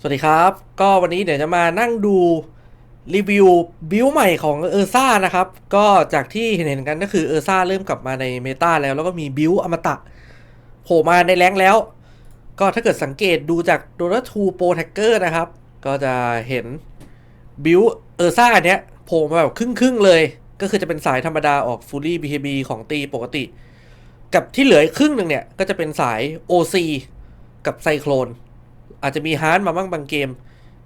สวัสดีครับ ก็วันนี้เดี๋ยวจะมานั่งดูรีวิวบิลใหม่ของเออร์ซ่านะครับ ก็จากที่เห็นๆกันก็คือเออร์ซ่าเริ่มกลับมาในเมตาแล้ว แล้วก็มีบิลอมตะโผล่มาในแรงแล้ว ก็ถ้าเกิดสังเกตดูจาก d o t a 2 Pro Tracker นะครับ ก็จะเห็นบิลเออร์ซ่าเนี้ยโผล่มาแบบครึ่งๆเลย ก็คือจะเป็นสายธรรมดาออก Fully BKB ของตีปกติ กับที่เหลือครึ่งหนึ่งเนี่ยก็จะเป็นสาย OC กับไซโคลน อาจจะมีฮาร์ดมาบ้างบางเกม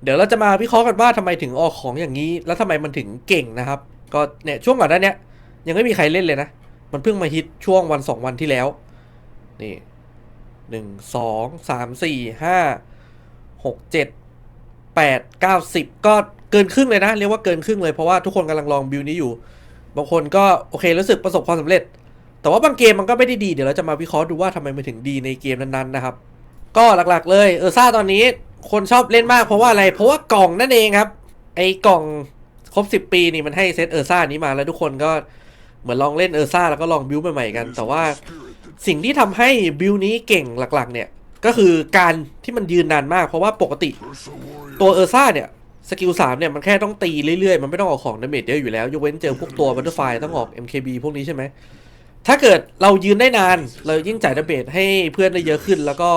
เดี๋ยวเราจะมาวิเคราะห์กันว่าทำไมถึงออกของอย่างนี้ แล้วทำไมมันถึงเก่งนะครับ ก็เนี่ยช่วงก่อนหน้าเนี้ยยังไม่มีใครเล่นเลยนะ มันเพิ่งมาฮิตช่วงวันสองวันที่แล้ว นี่หนึ่งสองสามสี่ห้าหกเจ็ดแปดเก้าสิบก็เกินครึ่งเลยนะ เรียกว่าเกินครึ่งเลยเพราะว่าทุกคนกำลังลองบิลนี้อยู่ บางคนก็โอเครู้สึกประสบความสำเร็จ แต่ว่าบางเกมมันก็ไม่ได้ดี เดี๋ยวเราจะมาวิเคราะห์ดูว่าทำไมมันถึงดีในเกมนั้นๆนะครับ ก็หลักๆ เลยเออซ่าตอนนี้คนชอบเล่นมากเพราะว่าอะไร เพราะว่ากล่องนั่นเองครับ ไอ้กล่องครบ 10 ปีนี่มันให้เซตเออซ่านี้มาแล้วทุกคนก็เหมือนลองเล่นเออซ่าแล้วก็ลองบิวใหม่ๆกัน แต่ว่าสิ่งที่ทำให้บิวนี้เก่งหลักๆ เนี่ยก็คือการที่มันยืนนานมากเพราะว่าปกติ ตัวเออซ่าเนี่ยสกิลสามเนี่ยมันแค่ต้องตีเรื่อยๆ มันไม่ต้องออกของดาเมจเยอะอยู่แล้ว ยกเว้นเจอพวกตัวบัตเตอร์ไฟต้องออก MKB พวกนี้ใช่ไหม ถ้าเกิดเรายืนได้นาน เรายิ่งจ่ายดาเมจให้เพื่อนได้เยอะขึ้น แล้วก็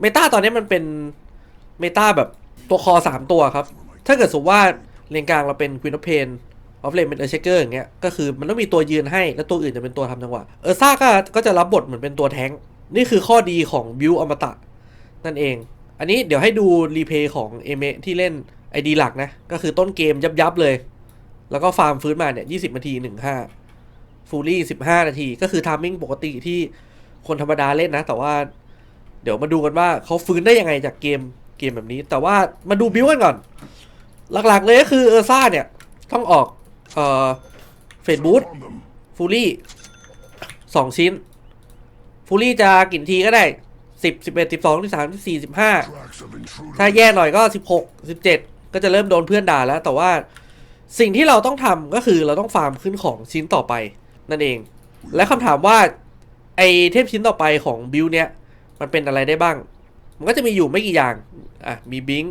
เมตาตอนนี้มันเป็นเมตาแบบตัวคอสามตัวครับ ถ้าเกิดสมมติว่าเลนกลางเราเป็นควินอเพนออฟเลนเป็นเอเชเกอร์อย่างเงี้ย ก็คือมันต้องมีตัวยืนให้ แล้วตัวอื่นจะเป็นตัวทำจังหวะ เออซ่าก็ก็จะรับบทเหมือนเป็นตัวแท้งค์นี่คือข้อดีของบิวอมตะนั่นเอง อันนี้เดี๋ยวให้ดูรีเพย์ของเอเมที่เล่นไอดีหลักนะ ก็คือต้นเกมยับยับๆเลย แล้วก็ฟาร์มฟื้นมาเนี่ยยี่สิบนาทีหนึ่งห้าฟูลี่สิบห้านาที ก็คือทามมิ่งปกติที่คนธรรมดาเล่นนะ แต่ว่า เดี๋ยวมาดูกันว่าเขาฟื้นได้ยังไงจากเกมเกมแบบนี้ แต่ว่ามาดูบิวกันก่อน หลักๆเลยก็คือเออร์ซ่าเนี่ย ต้องออกเอ่อเฟดบูทฟูลี่สองชิ้น ฟูลี่จะกี่ทีก็ได้สิบสิบเอ็ดสิบสองสิบสามสิบสี่สิบห้าถ้าแย่หน่อยก็สิบหกสิบเจ็ดก็จะเริ่มโดนเพื่อนด่าแล้ว แต่ว่าสิ่งที่เราต้องทำก็คือเราต้องฟาร์มขึ้นของชิ้นต่อไปนั่นเอง และคำถามว่าไอเทพชิ้นต่อไปของบิลเนี้ย มันเป็นอะไรได้บ้าง มันก็จะมีอยู่ไม่กี่อย่าง อะ มีบิง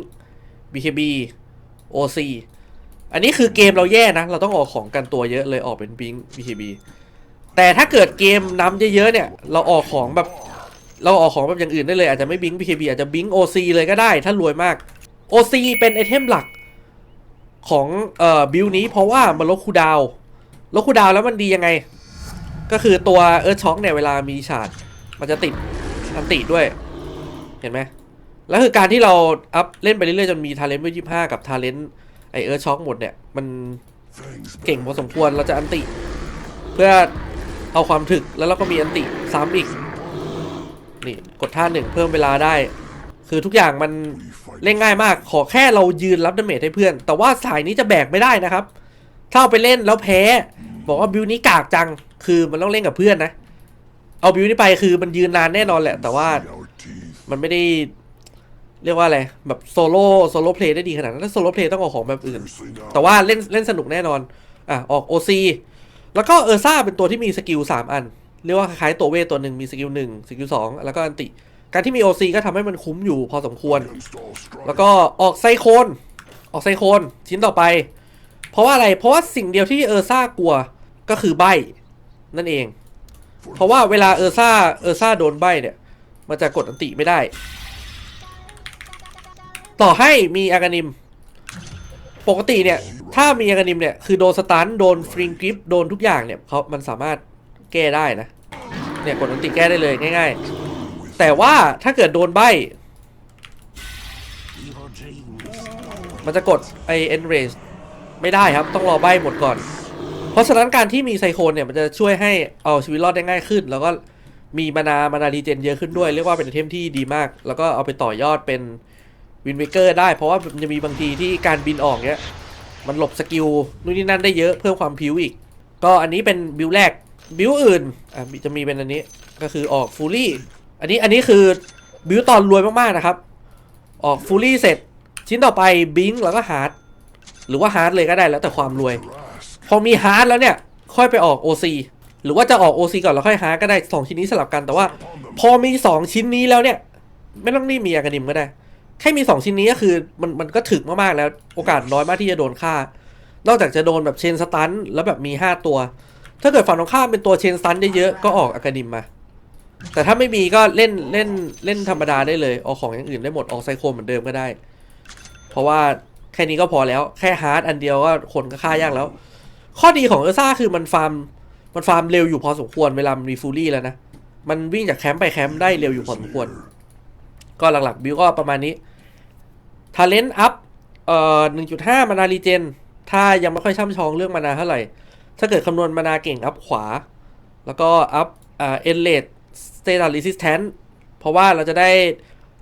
BKB OC อันนี้คือเกมเราแย่นะ เราต้องออกของกันตัวเยอะเลยออกเป็นบิง BKB แต่ถ้าเกิดเกมนำเยอะๆเนี่ย เราออกของแบบ เราออกของแบบอย่างอื่นได้เลย อาจจะไม่บิง BKB อาจจะบิง OC เลยก็ได้ ถ้ารวยมาก OC เป็นไอเทมหลักของเอ่อบิลนี้เพราะว่ามันลดคูดาวลดคูดาวแล้วมันดียังไง ก็คือตัวเอิร์ธช็อคเนี่ยเวลามีฉาดมันจะติด อันติด้วย เห็นไหมแล้วคือการที่เราอัพเล่นไปเรื่อยๆจนมีทาเลนต์เมื่อยี่ห้ากับทาเลนต์ไอเอิร์ธช็อคหมดเนี่ย มันเก่งพอสมควรเราจะอันติ เพื่อเอาความถึกแล้วเราก็มีอันติซ้ำอีกนี่กดท่าหนึ่งเพิ่มเวลาได้ คือทุกอย่างมันเล่นง่ายมาก ขอแค่เรายืนรับดาเมจให้เพื่อน แต่ว่าสายนี้จะแบกไม่ได้นะครับ ถ้าเอาไปเล่นแล้วแพ้ บอกว่าบิวนี้กากจัง คือมันต้องเล่นกับเพื่อนนะ เอาบิวนี้ไปคือมันยืนนานแน่นอนแหละ แต่ว่ามันไม่ได้ เรียกว่าอะไรแบบโซโล่โซโล่เพลย์ได้ดีขนาดนั้นถ้าโซโล่เพลย์ต้องออกของแบบอื่น แต่ว่าเล่นเล่นสนุกแน่นอน อะ ออก OC แล้วก็เออร์ซ่าเป็นตัวที่มีสกิลสามอัน เรียกว่าคล้ายตัวเวทตัวหนึ่งมีสกิลหนึ่งสกิลสองแล้วก็อันติ การที่มี OC ก็ทำให้มันคุ้มอยู่พอสมควร แล้วก็ออกไซโคนออกไซโคนชิ้นต่อไป เพราะว่าอะไรเพราะว่าสิ่งเดียวที่เออร์ซ่ากลัวก็คือใบนั่นเอง เพราะว่าเวลาเออร์ซ่าเออร์ซ่าโดนใบเนี่ย มันจะกดอันติไม่ได้ ต่อให้มีอากานิม ปกติเนี่ย ถ้ามีอากานิมเนี่ย คือโดนสตันโดนฟริงกริปโดนทุกอย่างเนี่ยเขามันสามารถแก้ได้นะ เนี่ยกดอันติแก้ได้เลยง่าย ๆ แต่ว่าถ้าเกิดโดนใบ มันจะกดไอเอ็นเรสไม่ได้ครับ ต้องรอใบหมดก่อน ราะฉะนั้นการที่มีไซโคนเนี่ยมันจะช่วยให้เอาชีวิตรอดได้ง่ายขึ้น แล้วก็มีมานามานารีเจนเยอะขึ้นด้วยเรียกว่าเป็นไอเทมที่ดีมาก แล้วก็เอาไปต่อยอดเป็นวินเวเกอร์ได้ เพราะว่ามันจะมีบางทีที่การบินออกเนี้ยมันหลบสกิลนู่นนี่นั่นได้เยอะเพิ่มความพิวอีก ก็อันนี้เป็นบิวแรกบิวอื่นอะจะมีเป็นอันนี้ก็คือออกฟูลี่อันนี้อันนี้คือบิวตอนรวยมากๆนะครับ ออกฟูลี่เสร็จชิ้นต่อไปบิงแล้วก็ฮาร์ดหรือว่าฮาร์ดเลยก็ได้แล้วแต่ความรวย พอมีฮาร์ดแล้วเนี่ย ค่อยไปออก OC หรือว่าจะออก OC ก่อนแล้วค่อยฮาร์ดก็ได้ 2 ชิ้นนี้สลับกันแต่ว่า พอมี 2 ชิ้นนี้แล้วเนี่ย ไม่ต้องรีบมีอากานิมก็ได้ แค่มีสองชิ้นนี้ก็คือมันมันก็ถึกมากๆแล้ว โอกาสน้อยมากที่จะโดนฆ่านอกจากจะโดนแบบเชนสตันแล้วแบบมีห้าตัว ถ้าเกิดฝั่งตรงข้ามเป็นตัวเชนสตันเยอะๆก็ออกอากาดิมมา แต่ถ้าไม่มีก็เล่นเล่นเล่นธรรมดาได้เลยเอาของอย่างอื่นได้หมดออกไซโคเหมือนเดิมก็ได้ เพราะว่าแค่นี้ก็พอแล้วแค่ฮาร์ดอันเดียวก็คนก็ฆ่ายากแล้ว ข้อดีของเออซ่าคือมันฟาร์ม มันฟาร์มเร็วอยู่พอสมควรเวลามีฟูลี่แล้วนะ มันวิ่งจากแคมป์ไปแคมป์ได้เร็วอยู่พอสมควร ก็หลักๆบิวก็ประมาณนี้ทาเลนต์อัพเอ่อหนึ่งจุดห้ามานารีเจน ถ้ายังไม่ค่อยช่ำชองเรื่องมานาเท่าไหร่ ถ้าเกิดคำนวณมานาเก่งอัพขวา แล้วก็อัพอ่าเอ็นเลดสเตตัสรีสิสแทนเพราะว่าเราจะได้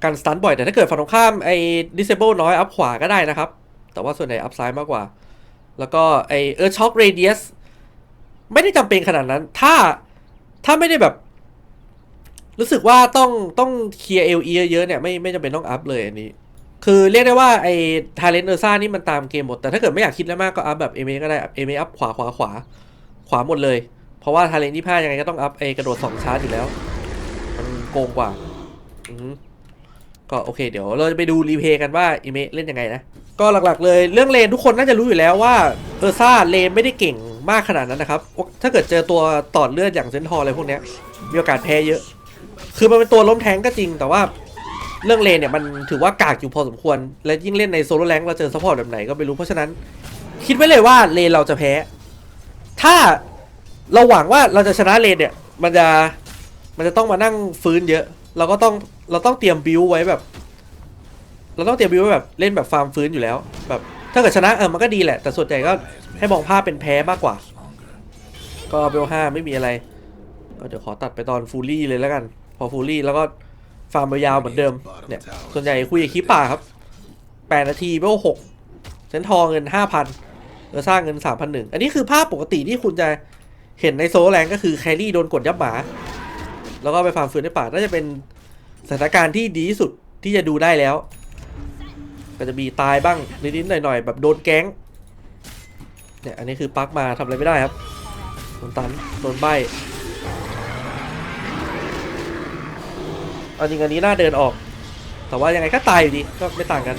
การสตันบ่อย แต่ถ้าเกิดฝั่งตรงข้ามไอ้ disable น้อยอัพขวาก็ได้นะครับ แต่ว่าส่วนใหญ่อัพซ้ายมากกว่า แล้วก็ไอเออช็อคเรเดียสไม่ได้จำเป็นขนาดนั้น ถ้าถ้าไม่ได้แบบ รู้สึกว่าต้องต้องเคลียร์เอลีเยอะๆเนี่ยไม่ไม่จำเป็นต้องอัพเลยอันนี้ คือเรียกได้ว่าไอ้ทาเลนเออร์ซ่านี่มันตามเกมหมด แต่ถ้าเกิดไม่อยากคิดแล้วมากก็อัพแบบเอเมก็ได้เอเมอัพขวาขวาขวาขวาหมดเลย เพราะว่าทาเลนที่พลาดยังไงก็ต้องอัพไอกระโดดสองชาร์จอยู่แล้ว มันโกงกว่า อืก็โอเค เดี๋ยวเราจะไปดูรีเพย์กันว่าเอเมเล่นยังไงนะ ก็หลักๆ เลยเรื่องเลนทุกคนน่าจะรู้อยู่แล้วว่าเออซ่าเลนไม่ได้เก่งมากขนาดนั้นนะครับ ถ้าเกิดเจอตัวต่อเลือดอย่างเซนทอร์อะไรพวกนี้มีโอกาสแพ้เยอะ คือมันเป็นตัวล้มแทงก็จริงแต่ว่าเรื่องเลนเนี่ยมันถือว่ากากอยู่พอสมควร และยิ่งเล่นในโซโลแรงเราเจอซัพพอร์ตแบบไหนก็ไม่รู้เพราะฉะนั้น คิดไว้เลยว่าเลนเราจะแพ้ ถ้าเราหวังว่าเราจะชนะเลนเนี่ย มันจะมันจะต้องมานั่งฟื้นเยอะ เราก็ต้องเราต้องเตรียมบิวไว้แบบ เราต้องเตรียมบิวไว้แบบเล่นแบบฟาร์มฟื้นอยู่แล้ว แบบถ้าเกิดชนะเออมันก็ดีแหละ แต่ส่วนใหญ่ก็ให้มองภาพเป็นแพ้มากกว่า ก็เบลห้าไม่มีอะไร ก็เดี๋ยวขอตัดไปตอนฟูลี่เลยแล้วกัน พอฟูลี่แล้วก็ฟาร์มยาวเหมือนเดิมเนี่ยส่วนใหญ่คุยกับคลิปป่าครับแปดนาทีเบลหกเซนทองเงินห้าพันเออสร้างเงินสามพันหนึ่งอันนี้คือภาพปกติที่คุณจะเห็นในโซลแรงก็คือแครี่โดนกดยับหมา แล้วก็ไปฟาร์มฟื้นในป่าน่าจะเป็นสถานการณ์ที่ดีที่สุดที่จะดูได้แล้ว ก็จะมีตายบ้างนิดๆหน่อยๆแบบโดนแก๊งเนี่ยอันนี้คือปักมาทำอะไรไม่ได้ครับโดนตันโดนใบอาจริงอันนี้น่าเดินออก แต่ว่ายังไงก็ตายอยู่ดีก็ไม่ต่างกัน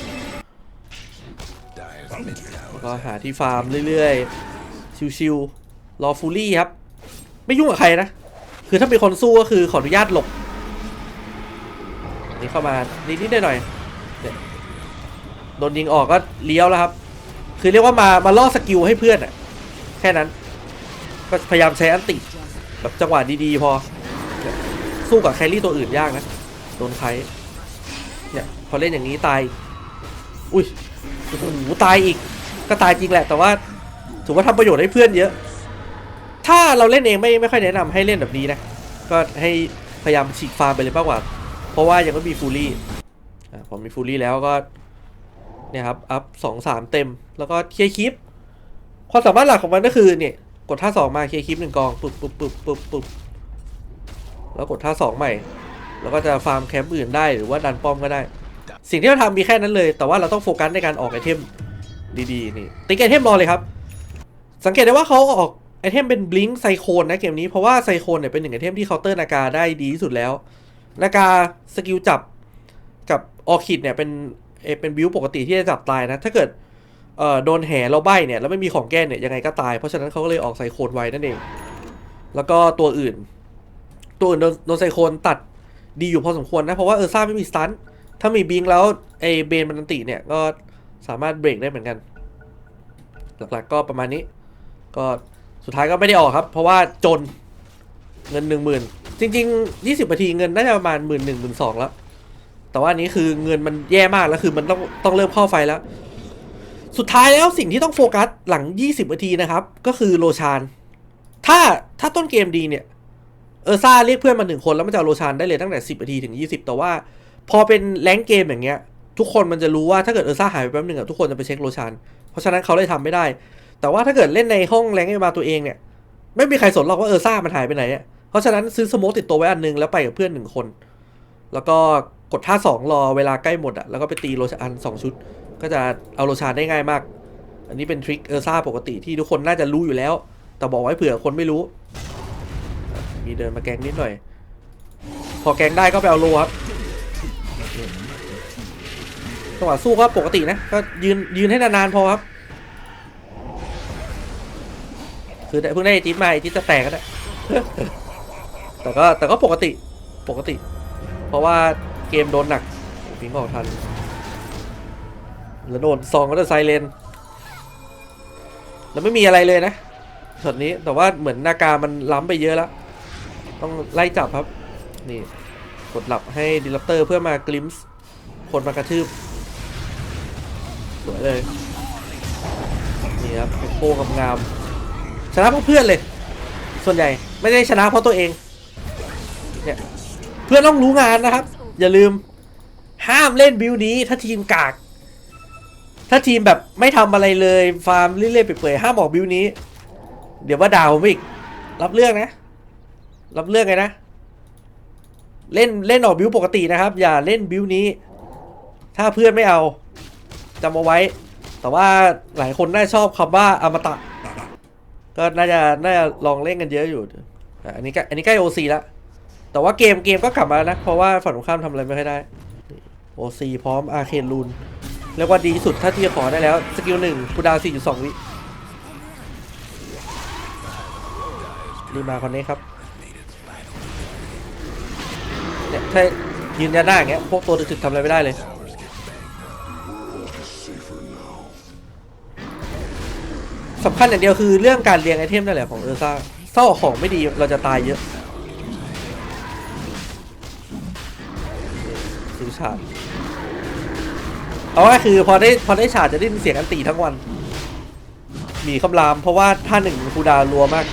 ก็หาที่ฟาร์มเรื่อยๆ ชิวๆ รอฟูลี่ครับ ไม่ยุ่งกับใครนะ คือถ้าเป็นคนสู้ก็คือขออนุญาตหลบ นี่เข้ามานิดๆหน่อยๆ โดนยิงออกก็เลี้ยวแล้วครับ คือเรียกว่ามามาล่อสกิลให้เพื่อนอะแค่นั้น ก็พยายามใช้อันติแบบจังหวะดีๆพอ สู้กับแครี่ตัวอื่นยากนะ โดนไครเนี่ยพอเล่นอย่างนี้ตาย อุ้ยโอ้โหตายอีก ก็ตายจริงแหละ แต่ว่าถือว่าทำประโยชน์ให้เพื่อนเยอะ ถ้าเราเล่นเองไม่ไม่ค่อยแนะนำให้เล่นแบบนี้นะ ก็ให้พยายามฉีกฟาร์มไปเลยมากกว่า เพราะว่ายังไม่มีฟูลี่อะพอมีฟูลี่แล้วก็ เนี่ยครับ อัพสองสามเต็ม แล้วก็เคลียร์คลิป ความสามารถหลักของมันก็คือเนี่ย กดท่าสองมาเคลียร์คลิปหนึ่งกองปุ๊บปุ๊บปุ๊บปุ๊บปุ๊บแล้วกดท่าสองใหม่ แล้วก็จะฟาร์มแคมป์อื่นได้หรือว่าดันป้อมก็ได้ สิ่งที่เราทำมีแค่นั้นเลย แต่ว่าเราต้องโฟกัสในการออกไอเทมดีๆ นี่ ติ๊กไอเทมรอเลยครับ สังเกตได้ว่าเขาออกไอเทมเป็นบลิงไซโคนนะเกมนี้เพราะว่าไซโคนเนี่ยเป็นหนึ่งไอเทมที่เคาน์เตอร์นากาได้ดีที่สุดแล้ว นากาสกิลจับกับออคิดเนี่ยเป็น เอเป็นบิวปกติที่จะจับตายนะ ถ้าเกิดโดนแห่เราใบเนี่ยแล้วไม่มีของแก้เนี่ยยังไงก็ตาย เพราะฉะนั้นเขาก็เลยออกไซโคนไว้นั่นเอง แล้วก็ตัวอื่น ตัวอื่นโดนไซโคนตัดดีอยู่พอสมควรนะ เพราะว่าเออซ่าไม่มีสตันถ้ามีบิงแล้วไอเบนมันติเนี่ยก็สามารถเบรกได้เหมือนกัน หลักๆก็ประมาณนี้ ก็สุดท้ายก็ไม่ได้ออกครับ เพราะว่าจนเงินหนึ่งหมื่นจริงๆยี่สิบนาทีเงินน่าจะประมาณหมื่นหนึ่งหมื่นสองแล้ว แต่ว่านี้คือเงินมันแย่มากแล้วคือมันต้องต้องเริ่มเข้าไฟแล้ว สุดท้ายแล้วสิ่งที่ต้องโฟกัสหลัง 20นาทีนะครับ ก็คือโลชาน ถ้าถ้าต้นเกมดีเนี่ย เออซ่าเรียกเพื่อนมาหนึ่งคนแล้วมันจะเอโลชานได้เลยตั้งแต่ 10นาทีถึง 20 แต่ว่า พอเป็นแรงเกมอย่างเงี้ย ทุกคนมันจะรู้ว่าถ้าเกิดเออซ่าหายไปแป๊บหนึงอะทุกคนจะไปเช็คโลชานเพราะฉะนั้นเขาเลยทำไม่ได้ แต่ว่าถ้าเกิดเล่นในห้องแรงค์มาตัวเองเนี่ยไม่มีใครสนหรอกว่าเออซ่ามันหายไปไหนอะเพราะฉะนั้นซื้อสโมกติดตัวไว้อันนึงแล้วไปกับเพื่อนหนึ่งคน แล้วก็ กดท่าสองรอเวลาใกล้หมดอะแล้วก็ไปตีโลชานสองชุด ก็จะเอาโลชานได้ง่ายมาก อันนี้เป็นทริคเออร์ซ่าปกติที่ทุกคนน่าจะรู้อยู่แล้ว แต่บอกไว้เผื่อคนไม่รู้ มีเดินมาแกงนิดหน่อย พอแกงได้ก็ไปเอาโลครับจังหวะสู้ก็ปกตินะ ก็ยืนยืนให้นานๆพอครับ คือเพิ่งได้ไอจิ๊บมาไอจิ๊บจะแตกก็ได้แต่ก็แต่ก็ปกติปกติ เพราะว่า เกมโดนหนักพิงออกทัน แล้วโดนซองก็จะไซเลน แล้วไม่มีอะไรเลยนะช็อตนี้แต่ว่าเหมือนนาการมันล้ำไปเยอะแล้ว ต้องไล่จับครับ นี่ กดหลับให้ดิลัปเตอร์เพื่อมากลิมส์คนมากระทืบ สวยเลย นี่ครับโค้งงาม ชนะเพราะเพื่อนเลย ส่วนใหญ่ไม่ได้ชนะเพราะตัวเอง เนี่ย เพื่อนต้องรู้งานนะครับ อย่าลืม ห้ามเล่นบิวนี้ ถ้าทีมกาก ถ้าทีมแบบไม่ทำอะไรเลยฟาร์มเรื่อยๆเปื่อยๆห้ามออกบิวนี้ เดี๋ยวว่าด่าผมอีก รับเรื่องนะ รับเรื่องไงนะ เล่นเล่นออกบิวปกตินะครับ อย่าเล่นบิวนี้ ถ้าเพื่อนไม่เอาจำเอาไว้ แต่ว่าหลายคนน่าชอบคำว่าอมตะ ก็น่าจะน่าจะลองเล่นกันเยอะอยู่ อันนี้ก็อันนี้ใกล้โอซีแล้ว แต่ว่าเกมเกมก็กลับมานะ เพราะว่าฝั่งตรงข้ามทำอะไรไม่ค่อยได้โอซีพร้อมอาเคนลูนเรียกว่าดีสุดถ้าที่ขอได้แล้ว สกิลหนึ่งคูดาวน์4.2วิรีมาคอนนี้ครับเนี่ยถ้ายืนยันหน้าอย่างเงี้ยพวกตัวถึกๆทำอะไรไม่ได้เลยสำคัญอย่างเดียวคือเรื่องการเรียงไอเทมนั่นแหละของเออร์ซ่าถ้าออกของไม่ดีเราจะตายเยอะ ซิลชาร์ดเอาว่าคือพอได้พอได้ฉาดจะได้ยินเสียงอันตีทั้งวันมีคำรามเพราะว่าท่าหนึ่งคูดารัวมาก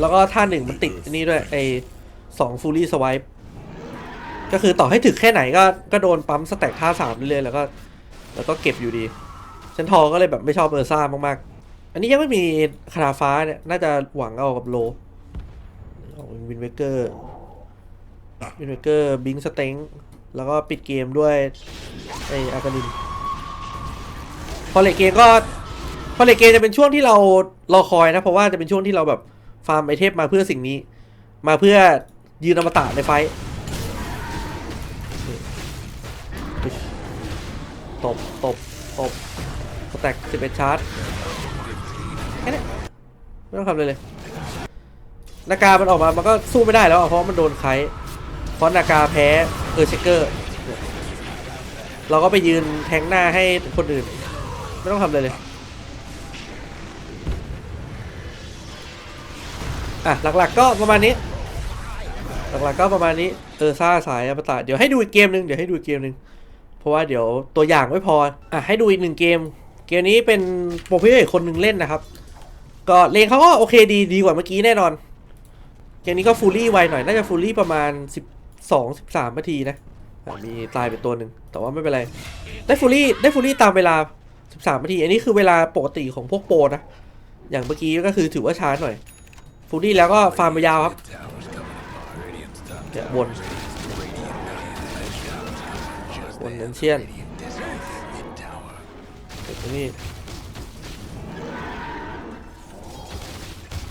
แล้วก็ท่าหนึ่งมันติดนนี้ด้วยไอสองฟูลี่สวายก็คือต่อให้ถึกแค่ไหนก็ก็โดนปั๊มสแต็กท่าสามเรื่อยๆแล้วก็ แล้วก็เก็บอยู่ดีฉันทอก็เลยแบบไม่ชอบเออร์ซ่ามากๆ อันนี้ยังไม่มีคาราฟ้าเนี่ย น่าจะหวังเอากับโลเอาวินเวเกอร์ วินเวเกอร์บิงสเต็งแล้วก็ปิดเกมด้วยไออากาลินพอเลทเกมก็พอเลทเกมจะเป็นช่วงที่เรารอคอยนะ เพราะว่าจะเป็นช่วงที่เราแบบฟาร์มไอเทมมาเพื่อสิ่งนี้ มาเพื่อยืนอมตะในไฟตบตบตบสแต็กสิบเอ็ดชาร์จแค่นี้ไม่ต้องทำเลยเลย นากา มันออกมา มันก็สู้ไม่ได้แล้วเพราะมันโดนไค เพราะนากาแพ้เออร์เชเกอร์ เราก็ไปยืนแทงหน้าให้คนอื่น ไม่ต้องทำเลยเลย อะ หลักๆก็ประมาณนี้ หลักๆก็ประมาณนี้ เออซ่าสายอมตะเดี๋ยวให้ดูอีกเกมหนึ่งเดี๋ยวให้ดูอีกเกมหนึ่งเพราะว่าเดี๋ยวตัวอย่างไม่พอ อะ ให้ดูอีกหนึ่งเกม เกมนี้เป็นโปรเพลเยอร์คนหนึ่งเล่นนะครับ ก็เลงเขาก็โอเคดีดีกว่าเมื่อกี้แน่นอนเกมนี้ก็ฟูลลี่ไวหน่อย น่าจะฟูลลี่ประมาณ 12 13นาทีนะ มีตายไปตัวหนึ่งแต่ว่าไม่เป็นไร ได้ฟูลลี่ได้ฟูลลี่ตามเวลา 13นาที อันนี้คือเวลาปกติของพวกโปรนะ อย่างเมื่อกี้ก็คือถือว่าช้าหน่อย ฟูลลี่แล้วก็ฟาร์มไปยาวครับเนี่ยวนวนเอนเชียนเดี๋ยวตรงนี้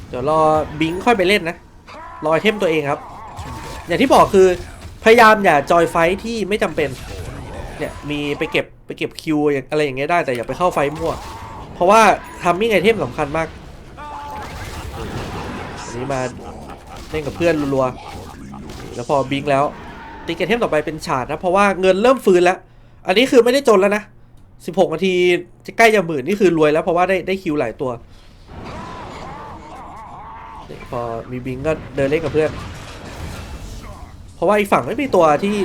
เดี๋ยวรอบิงค่อยไปเล่นนะ รอไอเทมตัวเองครับ อย่างที่บอกคือพยายามอย่าจอยไฟที่ไม่จำเป็นเนี่ยมีไปเก็บไปเก็บคิวอะไรอย่างเงี้ยได้แต่อย่าไปเข้าไฟมั่ว เพราะว่าทำมิ่งไอเทมสำคัญมากอันนี้มาเล่นกับเพื่อนรัวๆแล้วพอบิงแล้วตีไอเทมต่อไปเป็นฉาดนะเพราะว่าเงินเริ่มฟื้นแล้ว อันนี้คือไม่ได้จนแล้วนะ 16 นาทีจะใกล้จะหมื่นนี่คือรวยแล้วเพราะว่าได้ได้คิวหลายตัวนี่พอมีบิงก็เดินเล่นกับเพื่อน เพราะว่าอีกฝั่งไม่มีตัวที่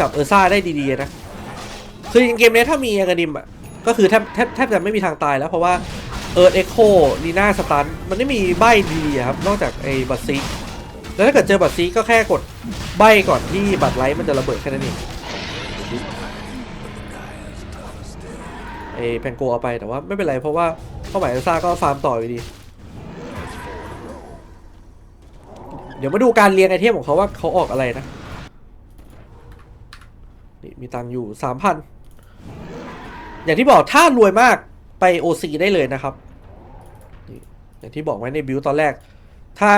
จับเออร์ซ่าได้ดีๆนะ คือจริงเกมนี้ถ้ามีอากาดิมอะก็คือแทบแทบแทบจะไม่มีทางตายแล้วเพราะว่าเอิร์ธเอ็กโคลีน่าสตันมันไม่มีใบดีครับ นอกจากไอ้บัตซีแล้วถ้าเกิดเจอบัตซีก็แค่กดใบก่อนที่บัตรไลท์มันจะระเบิดแค่นั้นเองไอ้แพงโกเอาไปแต่ว่าไม่เป็นไรเพราะว่าเป้าหมายเออซ่าก็ฟาร์มต่ออยู่ดี เดี๋ยวมาดูการเรียงไอเทมของเขาว่าเขาออกอะไรนะ นี่มีตังอยู่สามพันอย่างที่บอกถ้ารวยมากไป OC ได้เลยนะครับอย่างที่บอกไว้ในบิวตอนแรก ถ้า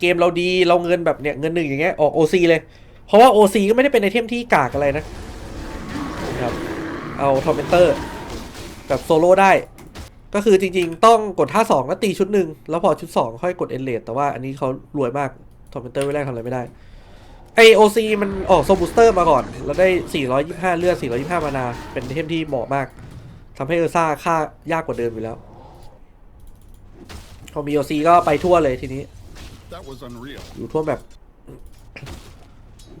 เกมเราดีเราเงินแบบเนี้ยเงินหนึ่งอย่างเงี้ยออก OC เลย เพราะว่า OC ก็ไม่ได้เป็นไอเทมที่กากอะไรนะครับเอาทอมเมนเตอร์แบบโซโล่ได้ ก็คือจริงๆ ต้องกดท่าสองแล้วตีชุดหนึ่งแล้วพอชุดสองค่อยกดเอนเลแต่ว่าอันนี้เขารวยมาก ทอมเมนเตอร์ไว้แรกทำอะไรไม่ได้ไอโอซีมันออกโซบูสเตอร์มาก่อน แล้วได้ 425 เลือด 425 มานา เป็นเทมที่เหมาะมากทำให้เออร์ซ่าค่ายากกว่าเดิมอยู่แล้ว พอมีโอซีก็ไปทั่วเลยทีนี้ That was unreal. อยู่ทั่วแบบ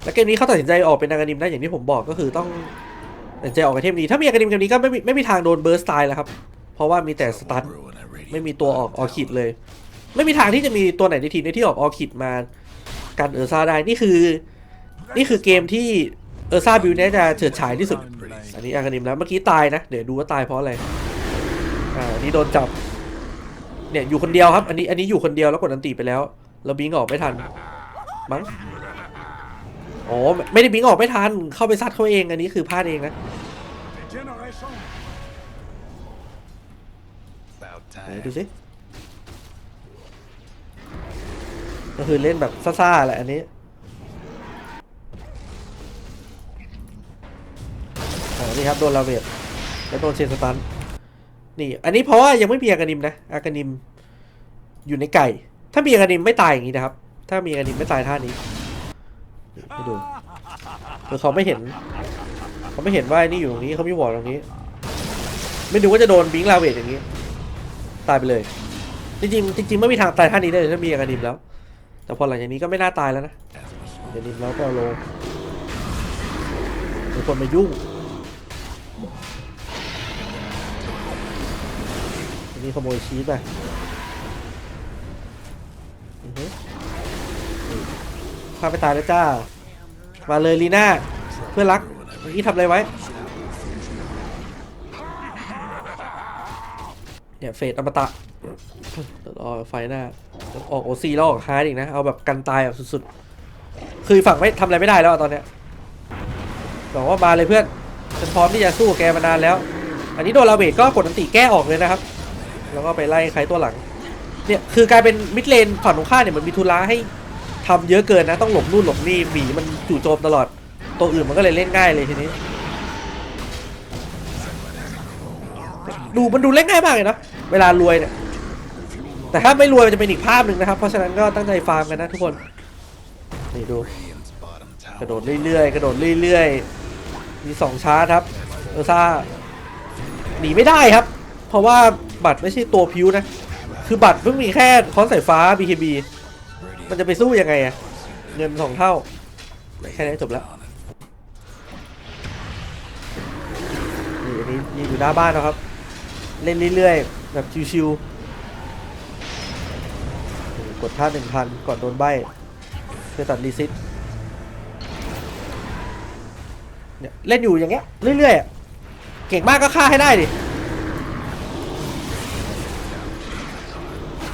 แล้วเกมนี้เขาตัดสินใจออกเป็นนางานิมได้อย่างที่ผมบอกก็คือต้องตัดสินใจออกไอเทมนี้ ถ้ามีนางานิมเกมนี้ก็ไม่มีไม่มีทางโดนเบิร์สไตล์แล้วครับ เพราะว่ามีแต่สตัน Ruin a radio. ไม่มีตัวออกออคิดเลย ไม่มีทางที่จะมีตัวไหนในทีมนี้ที่ออกออคิดมา กันเออร์ซ่าได้นี่คือ นี่คือเกมที่เออร์ซ่าบิวเนี่ยจะเฉิดฉายที่สุด อันนี้อากานิมแล้วเมื่อกี้ตายนะ เดี๋ยวดูว่าตายเพราะอะไร อ่าอันนี้โดนจับ เนี่ยอยู่คนเดียวครับ อันนี้อันนี้อยู่คนเดียวแล้วกดอันตีไปแล้วแล้วบิงออกไม่ทัน มั้งอ๋อไม่ไม่ได้บิงออกไม่ทัน เข้าไปซัดเขาเองอันนี้คือพลาดเองนะ About ไหน time. ดูสิ ก็คือเล่นแบบซ่าๆแหละอันนี้อ่านี่ครับโดนลาเวทแล้วโดนเชนสตันนี่ อันนี้เพราะว่ายังไม่มีอากานิมนะอากานิมอยู่ในไก่ ถ้ามีอากานิมไม่ตายอย่างนี้นะครับ ถ้ามีอากานิมไม่ตายท่านี้นี่ให้ดูคือเขาไม่เห็น เขาไม่เห็นว่านี่อยู่ตรงนี้เขามีวอร์ดตรงนี้ ไม่ดูว่าจะโดนบิงลาเวทอย่างนี้ ตายไปเลย จริงๆจริงๆไม่มีทางตายท่านี้ได้เลยถ้ามีอากานิมแล้ว แต่พอหลังจากนี้ก็ไม่น่าตายแล้วนะอากานิมแล้วก็โลมีคนมายุ่งอันนี้ขโมยชีสไปอือฮึนี่พาไปตายแล้วจ้า มาเลยลีน่า เพื่อนรักเมื่อกี้ทำอะไรไว้ เนี่ยเฟสอมตะ เดี๋ยวรอไฟหน้าออกโอซีแล้วออกฮาร์ดอีกนะ เอาแบบกันตายแบบสุดๆ คือฝั่งไม่ทำอะไรไม่ได้แล้วตอนเนี้ยบอกว่ามาเลยเพื่อนฉันพร้อมที่จะสู้แกมานานแล้ว อันนี้โดนลาเวทก็กดอันติแก้ออกเลยนะครับ แล้วก็ไปไล่ใครตัวหลัง เนี่ยคือกลายเป็นมิดเลนฝั่งตรงข้ามเนี่ยมันมีธุระให้ทำเยอะเกินนะ ต้องหลบนู่นหลบนี่หมีมันจู่โจมตลอด ตัวอื่นมันก็เลยเล่นง่ายเลยทีนี้ ดูมันดูเล่นง่ายมากเลยนะเวลารวยเนี่ย แต่ถ้าไม่รวยมันจะเป็นอีกภาพหนึ่งนะครับ เพราะฉะนั้นก็ตั้งใจฟาร์มกันนะทุกคน นี่ดู กระโดดเรื่อยๆ กระโดดเรื่อยๆ มีสองชาร์จครับ เออซ่า หนีไม่ได้ครับ เพราะว่าบัตรไม่ใช่ตัวพิวนะ คือบัตรเพิ่งมีแค่ค้อนสายฟ้า BKB มันจะไปสู้ยังไงอะเงินสองเท่า แค่นี้จบแล้วนี่อันนี้ยืนอยู่หน้าบ้านนะครับ เล่นเรื่อยๆ แบบชิวๆ ดท่าหนึ่งพันก่อนโดนใบเพื่อตัดรีซิตเนี่ยเล่นอยู่อย่างเงี้ยเรื่อยๆเก่งมากก็ฆ่าให้ได้ดิ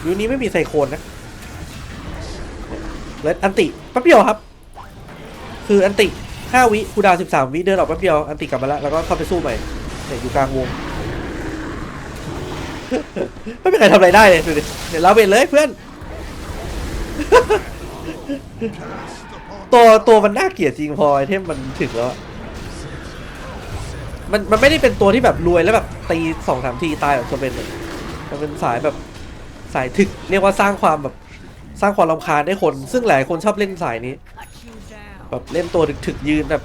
ยูนี้ไม่มีไซโคนนะเลดอันติแป๊บเดียวครับ คืออันติ5วิคูดาว13 วิเดินออกแป๊บเดียวอันติกลับมาแล้วแล้วก็เข้าไปสู้ใหม่เนี่ยอยู่กลางวงไม่มีใครทำอะไรได้เลยดูดิเดี๋ยวเราเวนเลยเพื่อน ตัวตัวมันน่าเกลียดจริงพอไอเทมมันถึงแล้วอะมันมันไม่ได้เป็นตัวที่แบบรวยแล้วแบบตีสองสามทีตายแบบตัวเป็นเลยมันเป็นสายแบบสายถึกเรียกว่าสร้างความแบบสร้างความรำคาญให้คน ซึ่งหลายคนชอบเล่นสายนี้ แบบเล่นตัวถึกๆยืนแบบ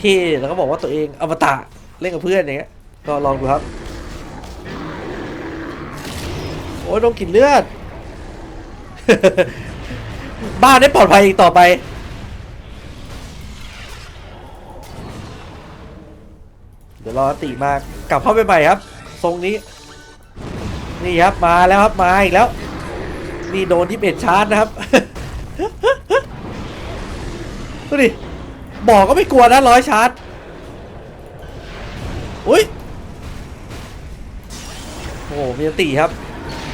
เท่ๆ แล้วก็บอกว่าตัวเองอมตะเล่นกับเพื่อนอย่างเงี้ย ก็ลองดูครับ โอ้ยโดนกินเลือด บ้านได้ปลอดภัยอีกต่อไปเดี๋ยวรอติมากลับเข้าไปใหม่ครับ ทรงนี้ นี่ครับมาแล้วครับมาอีกแล้ว นี่โดนที่เบ็ดชาร์จนะครับดูดิบอกก็ไม่กลัวนะร้อยชาร์จอุ้ยโอ้โหมีตีครับ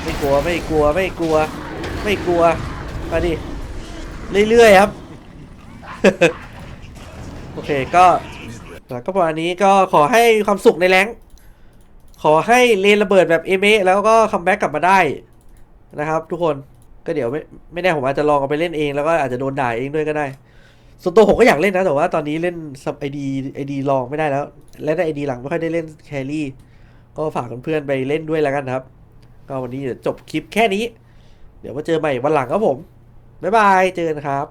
ไม่กลัวไม่กลัวไม่กลัว ไม่กลัวมาดิเรื่อยๆครับ โอเคก็ก็ประมาณนี้ก็ขอให้ความสุขในแรงขอให้เลนระเบิดแบบเอเมแล้วก็คัมแบ็กกลับมาได้นะครับ ทุกคนก็เดี๋ยวไม่ไม่แน่ผมอาจจะลองเอาไปเล่นเองแล้วก็อาจจะโดนด่าเองด้วยก็ได้ ส่วนตัวผมก็อยากเล่นนะ แต่ว่าตอนนี้เล่นไอดีไอดีลองไม่ได้แล้ว และนไอดีหลังไม่ค่อยได้เล่นแครี่ก็ฝากเพื่อนๆไปเล่นด้วยแล้วกันครับ ก็วันนี้จบคลิปแค่นี้ เดี๋ยวมาเจอใหม่วันหลังครับผม บ๊ายบาย เจอกันครับ